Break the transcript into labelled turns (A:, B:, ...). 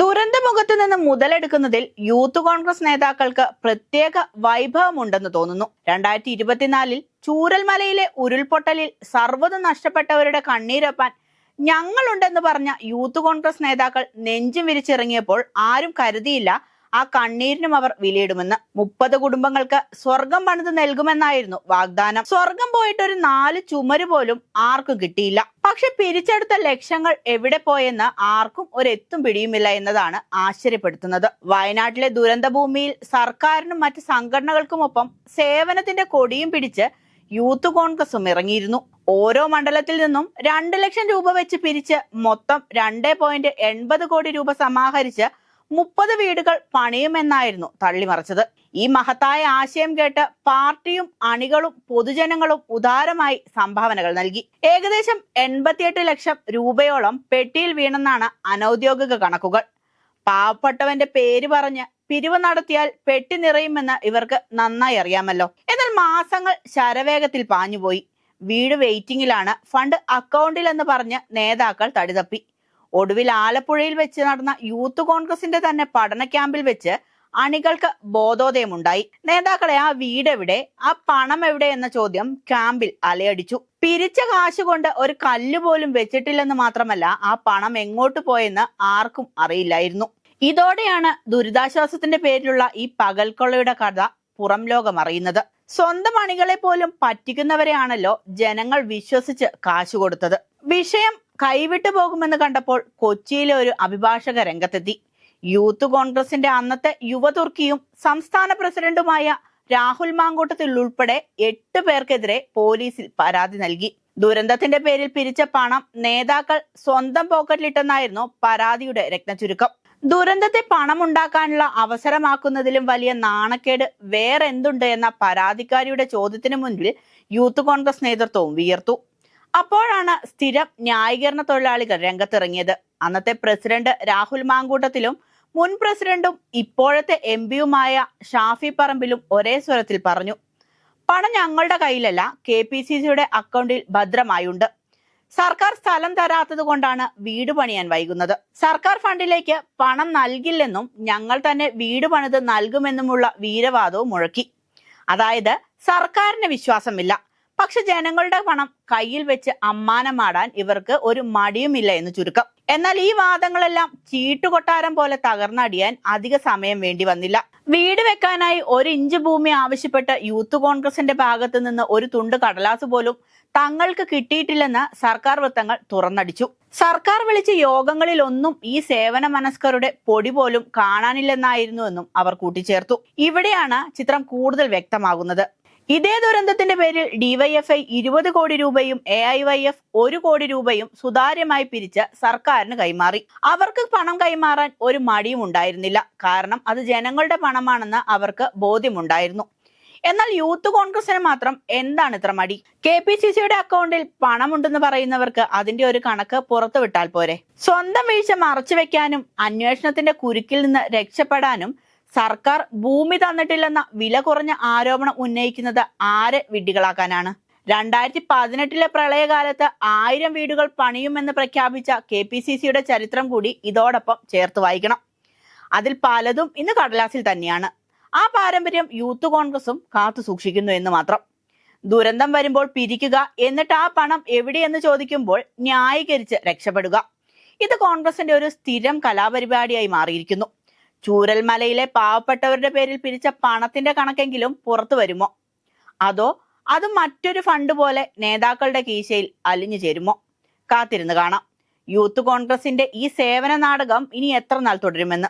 A: ദുരന്തമുഖത്ത് നിന്ന് മുതലെടുക്കുന്നതിൽ യൂത്ത് കോൺഗ്രസ് നേതാക്കൾക്ക് പ്രത്യേക വൈഭവമുണ്ടെന്ന് തോന്നുന്നു. രണ്ടായിരത്തി ഇരുപത്തിനാലിൽ ചൂരൽമലയിലെ ഉരുൾപൊട്ടലിൽ സർവതും നഷ്ടപ്പെട്ടവരുടെ കണ്ണീരൊപ്പാൻ ഞങ്ങളുണ്ടെന്ന് പറഞ്ഞ യൂത്ത് കോൺഗ്രസ് നേതാക്കൾ നെഞ്ചും വിരിച്ചിറങ്ങിയപ്പോൾ ആരും കരുതിയില്ല ആ കണ്ണീരിനും അവർ വിലയിടുമെന്ന് മുപ്പത് കുടുംബങ്ങൾക്ക് സ്വർഗം പണിത് നൽകുമെന്നായിരുന്നു വാഗ്ദാനം. സ്വർഗം പോയിട്ട് ഒരു നാല് ചുമര് പോലും ആർക്കും കിട്ടിയില്ല. പക്ഷെ പിരിച്ചെടുത്ത ലക്ഷങ്ങൾ എവിടെ പോയെന്ന് ആർക്കും ഒരു എത്തും പിടിയുമില്ല എന്നതാണ് ആശ്ചര്യപ്പെടുത്തുന്നത്. വയനാട്ടിലെ ദുരന്തഭൂമിയിൽ സർക്കാരിനും മറ്റ് സംഘടനകൾക്കുമൊപ്പം സേവനത്തിന്റെ കൊടിയും പിടിച്ച് യൂത്ത് കോൺഗ്രസും ഇറങ്ങിയിരുന്നു. ഓരോ മണ്ഡലത്തിൽ നിന്നും രണ്ട് ലക്ഷം രൂപ വെച്ച് പിരിച്ച് മൊത്തം രണ്ട് പോയിന്റ് എൺപത് കോടി രൂപ സമാഹരിച്ച് മുപ്പത് വീടുകൾ പണിയുമെന്നായിരുന്നു തള്ളിമറിച്ചത്. ഈ മഹത്തായ ആശയം കേട്ട് പാർട്ടിയും അണികളും പൊതുജനങ്ങളും ഉദാരമായി സംഭാവനകൾ നൽകി. ഏകദേശം എൺപത്തിയെട്ട് ലക്ഷം രൂപയോളം പെട്ടിയിൽ വീണെന്നാണ് അനൌദ്യോഗിക കണക്കുകൾ. പാവപ്പെട്ടവന്റെ പേര് പറഞ്ഞ് പിരിവ് നടത്തിയാൽ പെട്ടി നിറയുമെന്ന് ഇവർക്ക് നന്നായി അറിയാമല്ലോ. എന്നാൽ മാസങ്ങൾ ശരവേഗത്തിൽ പാഞ്ഞുപോയി. വീട് വെയിറ്റിംഗിലാണ് ഫണ്ട് അക്കൗണ്ടിൽ എന്ന് പറഞ്ഞ് നേതാക്കൾ തടിതപ്പി. ഒടുവിൽ ആലപ്പുഴയിൽ വെച്ച് നടന്ന യൂത്ത് കോൺഗ്രസിന്റെ തന്നെ പഠന ക്യാമ്പിൽ വെച്ച് അണികൾക്ക് ബോധോദയമുണ്ടായി. നേതാക്കളെ ആ വീട് എവിടെ ആ പണം എവിടെ എന്ന ചോദ്യം ക്യാമ്പിൽ അലയടിച്ചു. പിരിച്ച കാശ് കൊണ്ട് ഒരു കല്ല് പോലും വെച്ചിട്ടില്ലെന്ന് മാത്രമല്ല ആ പണം എങ്ങോട്ട് പോയെന്ന് ആർക്കും അറിയില്ലായിരുന്നു. ഇതോടെയാണ് ദുരിതാശ്വാസത്തിന്റെ പേരിലുള്ള ഈ പകൽക്കൊള്ളയുടെ കഥ പുറം ലോകം അറിയുന്നത്. സ്വന്തം അണികളെ പോലും പറ്റിക്കുന്നവരെയാണല്ലോ ജനങ്ങൾ വിശ്വസിച്ച് കാശ് കൊടുത്തത്. വിഷയം കൈവിട്ടു പോകുമെന്ന് കണ്ടപ്പോൾ കൊച്ചിയിലെ ഒരു അഭിഭാഷക രംഗത്തെത്തി. യൂത്ത് കോൺഗ്രസിന്റെ അന്നത്തെ യുവതുർക്കിയും സംസ്ഥാന പ്രസിഡന്റുമായ രാഹുൽ മാങ്കൂട്ടത്തിൽ ഉൾപ്പെടെ എട്ട് പേർക്കെതിരെ പോലീസിൽ പരാതി നൽകി. ദുരന്തത്തിന്റെ പേരിൽ പിരിച്ച പണം നേതാക്കൾ സ്വന്തം പോക്കറ്റിലിട്ടെന്നായിരുന്നു പരാതിയുടെ രത്നചുരുക്കം ദുരന്തത്തെ പണമുണ്ടാക്കാനുള്ള അവസരമാക്കുന്നതിലും വലിയ നാണക്കേട് വേറെന്തുണ്ട് എന്ന പരാതിക്കാരിയുടെ ചോദ്യത്തിന് മുൻപിൽ യൂത്ത് കോൺഗ്രസ് നേതൃത്വവും വിയർത്തു. അപ്പോഴാണ് സ്ഥിരം ന്യായീകരണ തൊഴിലാളികൾ രംഗത്തിറങ്ങിയത്. അന്നത്തെ പ്രസിഡന്റ് രാഹുൽ മാങ്കൂട്ടത്തിലും മുൻ പ്രസിഡന്റും ഇപ്പോഴത്തെ എം പിയുമായ ഷാഫി പറമ്പിലും ഒരേ സ്വരത്തിൽ പറഞ്ഞു പണം ഞങ്ങളുടെ കയ്യിലല്ല കെ പി സി സിയുടെ അക്കൗണ്ടിൽ ഭദ്രമായുണ്ട്. സർക്കാർ സ്ഥലം തരാത്തത് കൊണ്ടാണ് വീട് പണിയാൻ വൈകുന്നത്. സർക്കാർ ഫണ്ടിലേക്ക് പണം നൽകില്ലെന്നും ഞങ്ങൾ തന്നെ വീട് പണിത് നൽകുമെന്നുമുള്ള വീരവാദവും മുഴക്കി. അതായത് സർക്കാരിന് വിശ്വാസമില്ല. പക്ഷെ ജനങ്ങളുടെ പണം കയ്യിൽ വെച്ച് അമ്മാനമാടാൻ ഇവർക്ക് ഒരു മടിയുമില്ല എന്ന് ചുരുക്കം. എന്നാൽ ഈ വാദങ്ങളെല്ലാം ചീട്ടുകൊട്ടാരം പോലെ തകർന്നടിയാൻ അധിക സമയം വേണ്ടി വന്നില്ല. വീട് വെക്കാനായി ഒരു ഇഞ്ച് ഭൂമി ആവശ്യപ്പെട്ട് യൂത്ത് കോൺഗ്രസിന്റെ ഭാഗത്ത് നിന്ന് ഒരു തുണ്ട് കടലാസ് പോലും തങ്ങൾക്ക് കിട്ടിയിട്ടില്ലെന്ന് സർക്കാർ വൃത്തങ്ങൾ തുറന്നടിച്ചു. സർക്കാർ വിളിച്ച യോഗങ്ങളിലൊന്നും ഈ സേവന മനസ്കരുടെ പൊടി പോലും കാണാനില്ലെന്നായിരുന്നുവെന്നും അവർ കൂട്ടിച്ചേർത്തു. ഇവിടെയാണ് ചിത്രം കൂടുതൽ വ്യക്തമാകുന്നത്. ഇതേ ദുരന്തത്തിന്റെ പേരിൽ ഡിവൈഎഫ്ഐ ഇരുപത് കോടി രൂപയും എ ഐ വൈ എഫ് ഒരു കോടി രൂപയും സുതാര്യമായി പിരിച്ച് സർക്കാരിന് കൈമാറി. അവർക്ക് പണം കൈമാറാൻ ഒരു മടിയും ഉണ്ടായിരുന്നില്ല. കാരണം അത് ജനങ്ങളുടെ പണമാണെന്ന് അവർക്ക് ബോധ്യമുണ്ടായിരുന്നു. എന്നാൽ യൂത്ത് കോൺഗ്രസിന് മാത്രം എന്താണ് ഇത്ര മടി? കെ പി സി സിയുടെ അക്കൗണ്ടിൽ പണമുണ്ടെന്ന് പറയുന്നവർക്ക് അതിന്റെ ഒരു കണക്ക് പുറത്തുവിട്ടാൽ പോരെ. സ്വന്തം വീഴ്ച മറച്ചു വെക്കാനും അന്വേഷണത്തിന്റെ കുരുക്കിൽ നിന്ന് രക്ഷപ്പെടാനും സർക്കാർ ഭൂമി തന്നിട്ടില്ലെന്ന വില കുറഞ്ഞ ആരോപണം ഉന്നയിക്കുന്നത് ആരെ വിഡ്ഢികളാക്കാനാണ്? രണ്ടായിരത്തി പതിനെട്ടിലെ പ്രളയകാലത്ത് ആയിരം വീടുകൾ പണിയുമെന്ന് പ്രഖ്യാപിച്ച കെ പി സി സിയുടെ ചരിത്രം കൂടി ഇതോടൊപ്പം ചേർത്ത് വായിക്കണം. അതിൽ പലതും ഇന്ന് കടലാസിൽ തന്നെയാണ്. ആ പാരമ്പര്യം യൂത്ത് കോൺഗ്രസും കാത്തു സൂക്ഷിക്കുന്നു എന്ന് മാത്രം. ദുരന്തം വരുമ്പോൾ പിരിക്കുക എന്നിട്ട് ആ പണം എവിടെയെന്ന് ചോദിക്കുമ്പോൾ ന്യായീകരിച്ച് രക്ഷപ്പെടുക. ഇത് കോൺഗ്രസിന്റെ ഒരു സ്ഥിരം കലാപരിപാടിയായി മാറിയിരിക്കുന്നു. ചൂരൽമലയിലെ പാവപ്പെട്ടവരുടെ പേരിൽ പിരിച്ച പണത്തിന്റെ കണക്കെങ്കിലും പുറത്തു വരുമോ? അതോ അത് മറ്റൊരു ഫണ്ട് പോലെ നേതാക്കളുടെ കീശയിൽ അലിഞ്ഞു ചേരുമോ? കാത്തിരുന്ന് കാണാം. യൂത്ത് കോൺഗ്രസിന്റെ ഈ സേവന നാടകം ഇനി എത്ര നാൾ തുടരുമെന്ന്.